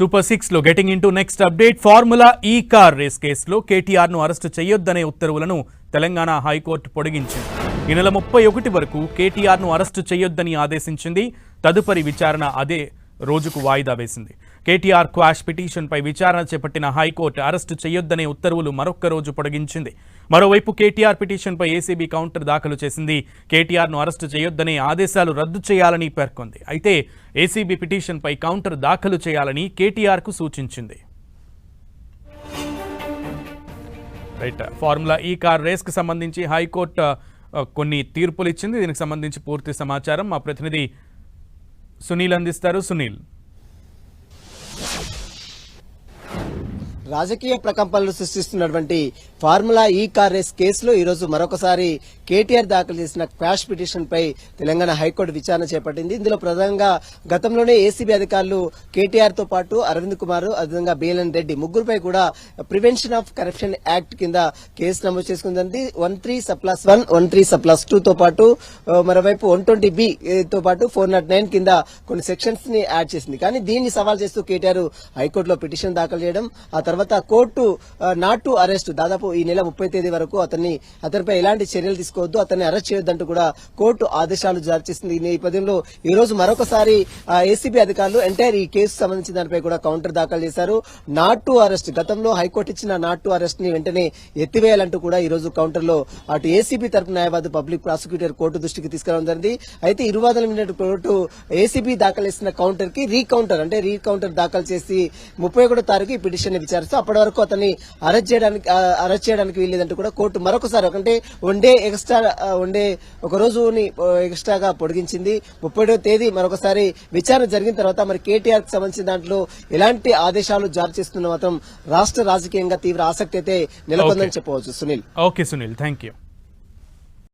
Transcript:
Super సిక్స్లో getting into next update. Formula E car race కేసులో కేటీఆర్ను అరెస్టు చేయొద్దనే ఉత్తర్వులను తెలంగాణ హైకోర్టు పొడిగించింది. ఈ నెల ముప్పై ఒకటి వరకు కేటీఆర్ను అరెస్టు చేయొద్దని ఆదేశించింది. తదుపరి విచారణ అదే రోజుకు వాయిదా వేసింది. కేటీఆర్ క్వాష్ పిటిషన్పై విచారణ చేపట్టిన హైకోర్టు అరెస్టు చేయొద్దనే ఉత్తర్వులు మరొక్క రోజు పొడిగించింది. మరోవైపు కేటీఆర్ పిటిషన్పై ఏసీబీ కౌంటర్ దాఖలు చేసింది. కేటీఆర్ను అరెస్టు చేయొద్దనే ఆదేశాలు రద్దు చేయాలని పేర్కొంది. అయితే ఏసీబీ పిటిషన్పై కౌంటర్ దాఖలు చేయాలని కేటీఆర్కు సూచించింది. రైట్. ఫార్ములా ఈ కార్ రేస్కి సంబంధించి హైకోర్టు కొన్ని తీర్పులు ఇచ్చింది. దీనికి సంబంధించి పూర్తి సమాచారం మా ప్రతినిధి సునీల్ అందిస్తారు. సునీల్. రాజకీయ ప్రకంపనలు సృష్టిస్తున్నటువంటి ఫార్ములా ఈ కార్ రేస్ కేసులో ఈరోజు మరొకసారి కేటీఆర్ దాఖలు చేసిన క్వాష్ పిటిషన్ పై తెలంగాణ హైకోర్టు విచారణ చేపట్టింది. ఇందులో ప్రధానంగా గతంలోనే ఏసీబీ అధికారులు కేటీఆర్తో పాటు అరవింద్ కుమార్ అదేవిధంగా బిఎల్ఎన్ రెడ్డి ముగ్గురుపై కూడా ప్రివెన్షన్ ఆఫ్ కరప్షన్ యాక్ట్ కింద కేసు నమోదు చేసుకుందండి. One three సప్లస్ one one three సప్లస్ two తో పాటు మరోవైపు వన్ ట్వంటీ బి తో పాటు ఫోర్ నాట్ నైన్ కింద కొన్ని సెక్షన్స్ని యాడ్ చేసింది. కానీ దీన్ని సవాల్ చేస్తూ కేటీఆర్ హైకోర్టులో పిటిషన్ దాఖలు చేయడం ఆ తర్వాత కోర్టు నాట్ టు అరెస్ట్. దాదాపు ఈ నెల ముప్పై తేదీ వరకు అతన్ని అతనిపై ఎలాంటి చర్యలు తీసుకోవద్దు అతన్ని అరెస్ట్ చేయొద్దంటూ కూడా కోర్టు ఆదేశాలు జారీ చేసింది. ఈ నేపథ్యంలో ఈ రోజు మరొకసారి ఏసీబీ అధికారులు ఎంటైర్ ఈ కేసు సంబంధించిన దానిపై కూడా కౌంటర్ దాఖలు చేశారు. నాట్ టు అరెస్ట్ గతంలో హైకోర్టు ఇచ్చిన నాట్ టు అరెస్ట్ని వెంటనే ఎత్తివేయాలంటూ కూడా ఈ రోజు కౌంటర్లో అటు ఏసీబీ తరపు న్యాయవాది పబ్లిక్ ప్రాసిక్యూటర్ కోర్టు దృష్టికి తీసుకురావడం జరిగింది. అయితే ఇరువాదల మీద కోర్టు ఏసీబీ దాఖలు చేసిన కౌంటర్కి రీకౌంటర్ అంటే రీకౌంటర్ దాఖలు చేసి ముప్పై ఒకటో తారీఖు ఈ పిటిషన్ని విచారిస్తూ అప్పటి వరకు అతన్ని అరెస్ట్ చేయడానికి అరెస్ట్ చేయడానికి వీల్లేదంటూ కూడా కోర్టు మరొకసారి అంటే one day extra one day ఒక రోజుని ఎక్స్ట్రాగా పొడిగించింది. ముప్పైడో తేదీ మరొకసారి విచారణ జరిగిన తర్వాత మరి కేటీఆర్కి సంబంధించిన దాంట్లో ఎలాంటి ఆదేశాలు జారీ చేస్తున్న మాత్రం రాష్ట్ర రాజకీయంగా తీవ్ర ఆసక్తి అయితే నెలకొందని చెప్పవచ్చు. Sunil. Okay Sunil. Thank you